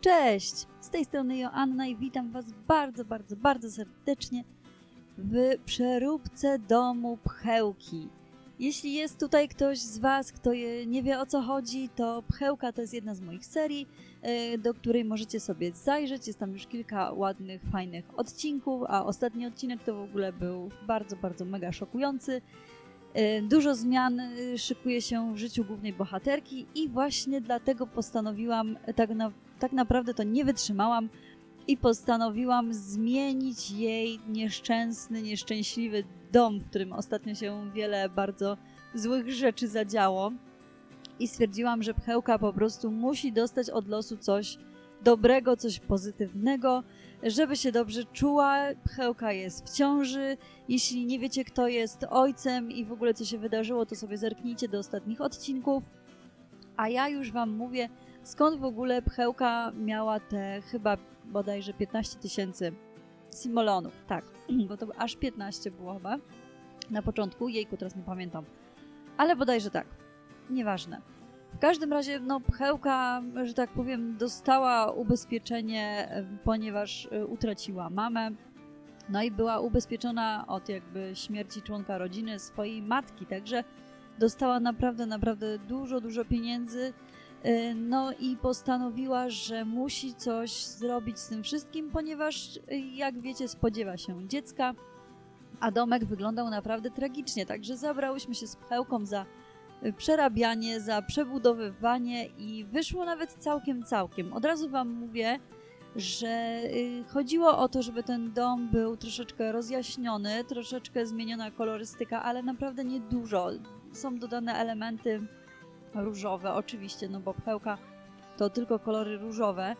Cześć! Z tej strony Joanna i witam Was bardzo, bardzo, bardzo serdecznie w przeróbce domu Pchełki. Jeśli jest tutaj ktoś z Was, kto nie wie o co chodzi, to Pchełka to jest jedna z moich serii, e, do której możecie sobie zajrzeć. Jest tam już kilka ładnych, fajnych odcinków, a ostatni odcinek to w ogóle był bardzo, bardzo mega szokujący. E, Dużo zmian e, szykuje się w życiu głównej bohaterki i właśnie dlatego postanowiłam, tak, na, tak naprawdę to nie wytrzymałam i postanowiłam zmienić jej nieszczęsny, nieszczęśliwy dom, w którym ostatnio się wiele bardzo złych rzeczy zadziało. I stwierdziłam, że Pchełka po prostu musi dostać od losu coś dobrego, coś pozytywnego, żeby się dobrze czuła. Pchełka jest w ciąży, jeśli nie wiecie, kto jest ojcem i w ogóle co się wydarzyło, to sobie zerknijcie do ostatnich odcinków. A ja już Wam mówię, skąd w ogóle Pchełka miała te chyba bodajże 15 tysięcy simolonów. Tak, bo to aż 15 było chyba na początku. Jejku, teraz nie pamiętam. Ale bodajże tak. Nieważne. W każdym razie, no, Pchełka, że tak powiem, dostała ubezpieczenie, ponieważ e, utraciła mamę. No i była ubezpieczona od jakby śmierci członka rodziny swojej matki, także dostała naprawdę, naprawdę dużo, dużo pieniędzy. Y, No i postanowiła, że musi coś zrobić z tym wszystkim, ponieważ y, jak wiecie, spodziewa się dziecka, a domek wyglądał naprawdę tragicznie. Także zabrałyśmy się z pchełką za y, przerabianie, za przebudowywanie i wyszło nawet całkiem, całkiem. Od razu Wam mówię, że chodziło o to, żeby ten dom był troszeczkę rozjaśniony, troszeczkę zmieniona kolorystyka, ale naprawdę niedużo. Są dodane elementy różowe, oczywiście, no bo pchełka to tylko kolory różowe,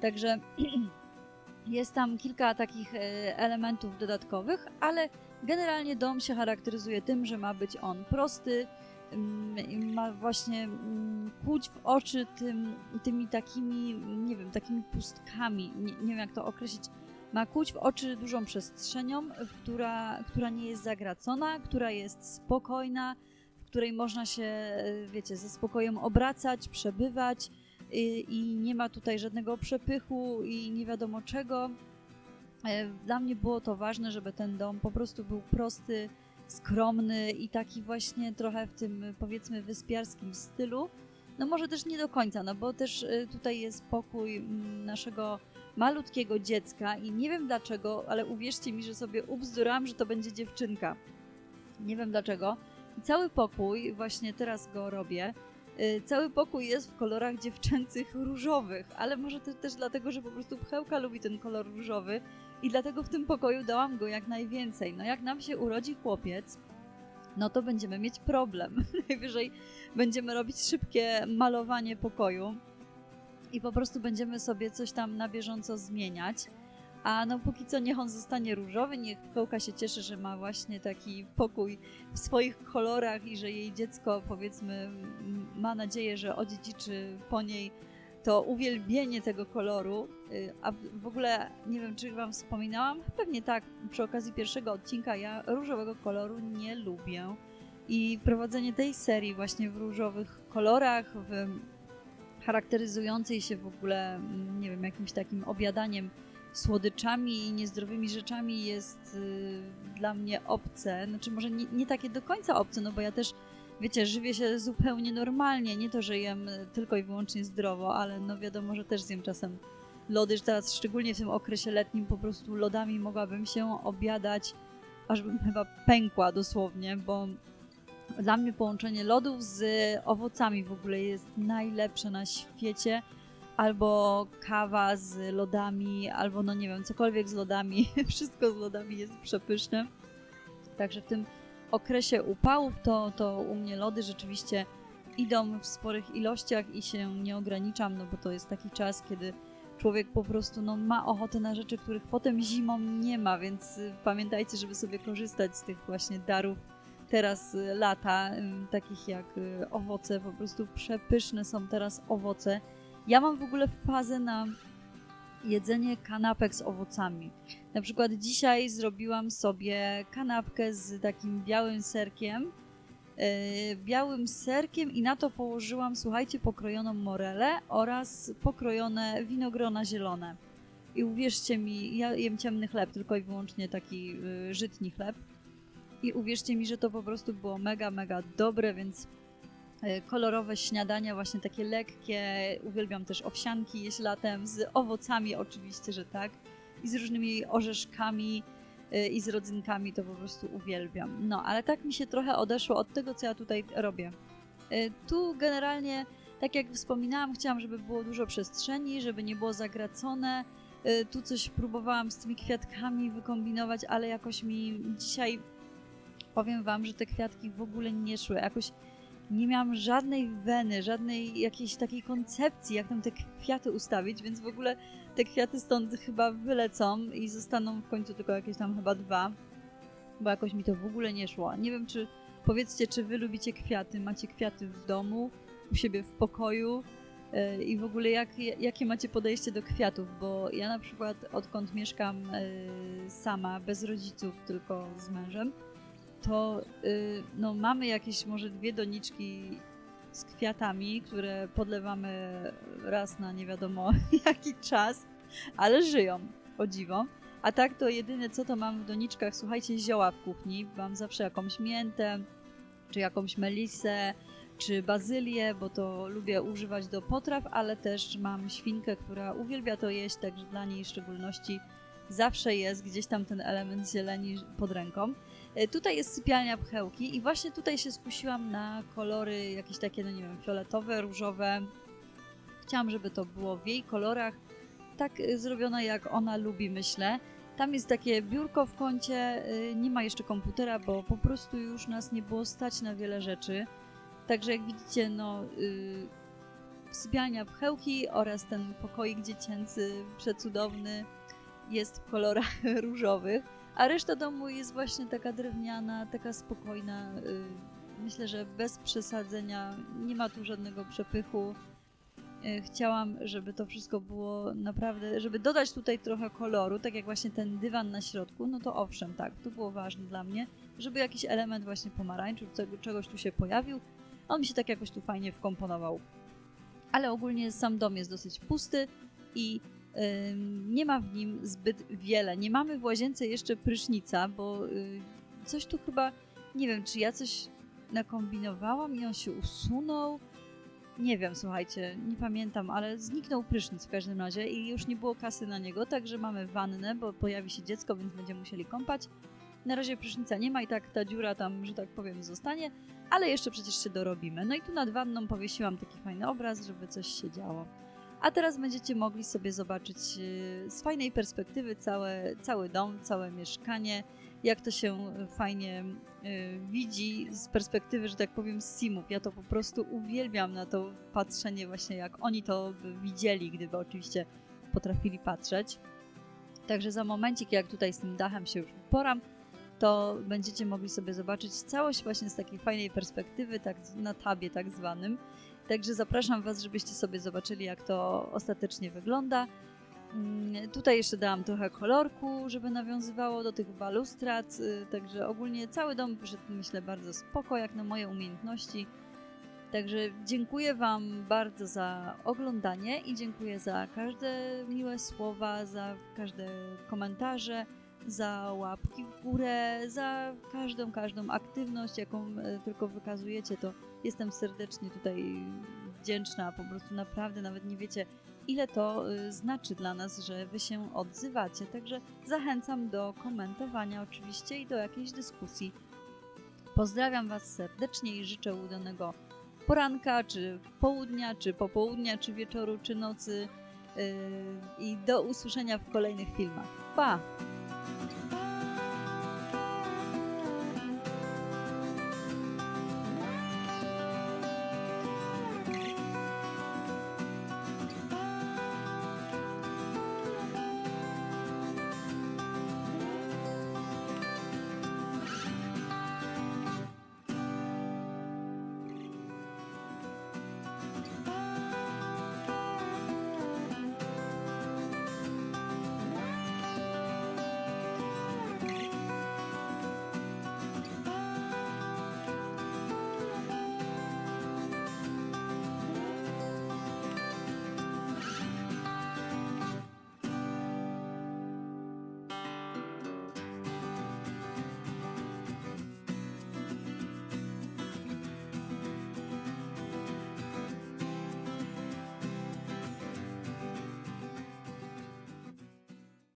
także jest tam kilka takich e, elementów dodatkowych, ale generalnie dom się charakteryzuje tym, że ma być on prosty, mm, ma właśnie mm, kłuć w oczy tym, tymi takimi, nie wiem, takimi pustkami, nie, nie wiem jak to określić, ma kłuć w oczy dużą przestrzenią, która, która nie jest zagracona, która jest spokojna, której można się, e, wiecie, ze spokojem obracać, przebywać i, i nie ma tutaj żadnego przepychu i nie wiadomo czego. E, Dla mnie było to ważne, żeby ten dom po prostu był prosty, skromny i taki właśnie trochę w tym powiedzmy wyspiarskim stylu. No może też nie do końca, no bo też e, tutaj jest pokój mm, naszego malutkiego dziecka i nie wiem dlaczego, ale uwierzcie mi, że sobie ubzdurałam, że to będzie dziewczynka. Nie wiem dlaczego. Cały pokój, właśnie teraz go robię, y, cały pokój jest w kolorach dziewczęcych różowych, ale może to też dlatego, że po prostu Pchełka lubi ten kolor różowy i dlatego w tym pokoju dałam go jak najwięcej. No jak nam się urodzi chłopiec, no to będziemy mieć problem. Najwyżej będziemy robić szybkie malowanie pokoju i po prostu będziemy sobie coś tam na bieżąco zmieniać. A no póki co niech on zostanie różowy, niech Pchełka się cieszy, że ma właśnie taki pokój w swoich kolorach i że jej dziecko powiedzmy ma nadzieję, że odziedziczy po niej to uwielbienie tego koloru. Y, A w- ogóle nie wiem, czy wam wspominałam, pewnie tak, przy okazji pierwszego odcinka ja różowego koloru nie lubię. I prowadzenie tej serii właśnie w różowych kolorach, w charakteryzującej się w ogóle, nie wiem, jakimś takim obiadaniem słodyczami i niezdrowymi rzeczami jest y, dla mnie obce. Znaczy może nie, nie takie do końca obce, no bo ja też, wiecie, żywię się zupełnie normalnie. Nie to, że jem tylko i wyłącznie zdrowo, ale no wiadomo, że też zjem czasem lody, teraz szczególnie w tym okresie letnim po prostu lodami mogłabym się obiadać, aż bym chyba pękła dosłownie, bo dla mnie połączenie lodów z owocami w ogóle jest najlepsze na świecie albo kawa z lodami, albo no nie wiem, cokolwiek z lodami. Wszystko z lodami jest przepyszne. Także w tym okresie upałów to, to u mnie lody rzeczywiście idą w sporych ilościach i się nie ograniczam, no bo to jest taki czas, kiedy człowiek po prostu no, ma ochotę na rzeczy, których potem zimą nie ma, więc y, pamiętajcie, żeby sobie korzystać z tych właśnie darów teraz y, lata, y, takich jak owoce, po prostu przepyszne są teraz owoce. Ja mam w ogóle fazę na jedzenie kanapek z owocami. Na przykład dzisiaj zrobiłam sobie kanapkę z takim białym serkiem e, białym serkiem i na to położyłam, słuchajcie, pokrojoną morelę oraz pokrojone winogrona zielone. I uwierzcie mi, ja jem ciemny chleb, tylko i wyłącznie taki y, żytni chleb. I uwierzcie mi, że to po prostu było mega, mega dobre, więc kolorowe śniadania, właśnie takie lekkie. Uwielbiam też owsianki jeść latem, z owocami oczywiście, że tak. I z różnymi orzeszkami y, i z rodzynkami, to po prostu uwielbiam. No, ale tak mi się trochę odeszło od tego, co ja tutaj robię. Y, Tu generalnie, tak jak wspominałam, chciałam, żeby było dużo przestrzeni, żeby nie było zagracone. Y, Tu coś próbowałam z tymi kwiatkami wykombinować, ale jakoś mi dzisiaj powiem wam, że te kwiatki w ogóle nie szły. Jakoś nie miałam żadnej weny, żadnej jakiejś takiej koncepcji, jak tam te kwiaty ustawić, więc w ogóle te kwiaty stąd chyba wylecą i zostaną w końcu tylko jakieś tam chyba dwa, bo jakoś mi to w ogóle nie szło. Nie wiem, czy powiedzcie, czy wy lubicie kwiaty, macie kwiaty w domu, u siebie w pokoju, E, i w ogóle jak, jakie macie podejście do kwiatów, bo ja na przykład odkąd mieszkam e, sama, bez rodziców, tylko z mężem, to e, no, mamy jakieś może dwie doniczki z kwiatami, które podlewamy raz na nie wiadomo jaki czas, ale żyją, o dziwo. A tak to jedyne co to mam w doniczkach, słuchajcie, zioła w kuchni. Mam zawsze jakąś miętę, czy jakąś melisę, czy bazylię, bo to lubię używać do potraw, ale też mam świnkę, która uwielbia to jeść, także dla niej w szczególności zawsze jest gdzieś tam ten element zieleni pod ręką. E, Tutaj jest sypialnia pchełki i właśnie tutaj się skusiłam na kolory jakieś takie, no nie wiem, fioletowe, różowe. Chciałam, żeby to było w jej kolorach, tak e, zrobione jak ona lubi, myślę. Tam jest takie biurko w kącie, e, nie ma jeszcze komputera, bo po prostu już nas nie było stać na wiele rzeczy. Także jak widzicie, no y, sypialnia pchełki oraz ten pokoik dziecięcy przecudowny jest w kolorach różowych, a reszta domu jest właśnie taka drewniana, taka spokojna. Y, myślę, że bez przesadzenia, nie ma tu żadnego przepychu. Y, Chciałam, żeby to wszystko było naprawdę, żeby dodać tutaj trochę koloru, tak jak właśnie ten dywan na środku, no to owszem, tak, to było ważne dla mnie, żeby jakiś element właśnie pomarańczu, czego- czegoś tu się pojawił, on mi się tak jakoś tu fajnie wkomponował. Ale ogólnie sam dom jest dosyć pusty i nie ma w nim zbyt wiele. Nie mamy w łazience jeszcze prysznica, bo y, coś tu chyba, nie wiem, czy ja coś nakombinowałam i on się usunął. Nie wiem, słuchajcie, nie pamiętam, ale zniknął prysznic w każdym razie i już nie było kasy na niego, także mamy wannę, bo pojawi się dziecko, więc będziemy musieli kąpać. Na razie prysznica nie ma i tak ta dziura tam, że tak powiem, zostanie, ale jeszcze przecież się dorobimy. No i tu nad wanną powiesiłam taki fajny obraz, żeby coś się działo. A teraz będziecie mogli sobie zobaczyć yy, z fajnej perspektywy całe, cały dom, całe mieszkanie, jak to się fajnie yy, widzi z perspektywy, że tak powiem, simów. Ja to po prostu uwielbiam na to patrzenie właśnie, jak oni to by widzieli, gdyby oczywiście potrafili patrzeć. Także za momencik, jak tutaj z tym dachem się już uporam, to będziecie mogli sobie zobaczyć całość właśnie z takiej fajnej perspektywy, tak na tabie tak zwanym. Także zapraszam Was, żebyście sobie zobaczyli, jak to ostatecznie wygląda. Mm, Tutaj jeszcze dałam trochę kolorku, żeby nawiązywało do tych balustrad, y, także ogólnie cały dom wyszedł, myślę, bardzo spoko, jak na moje umiejętności. Także dziękuję Wam bardzo za oglądanie i dziękuję za każde miłe słowa, za każde komentarze, za łapki w górę, za każdą, każdą aktywność, jaką e, tylko wykazujecie, to jestem serdecznie tutaj wdzięczna, po prostu naprawdę nawet nie wiecie, ile to y, znaczy dla nas, że Wy się odzywacie. Także zachęcam do komentowania oczywiście i do jakiejś dyskusji. Pozdrawiam Was serdecznie i życzę udanego poranka, czy południa, czy popołudnia, czy wieczoru, czy nocy. Yy, I do usłyszenia w kolejnych filmach. Pa!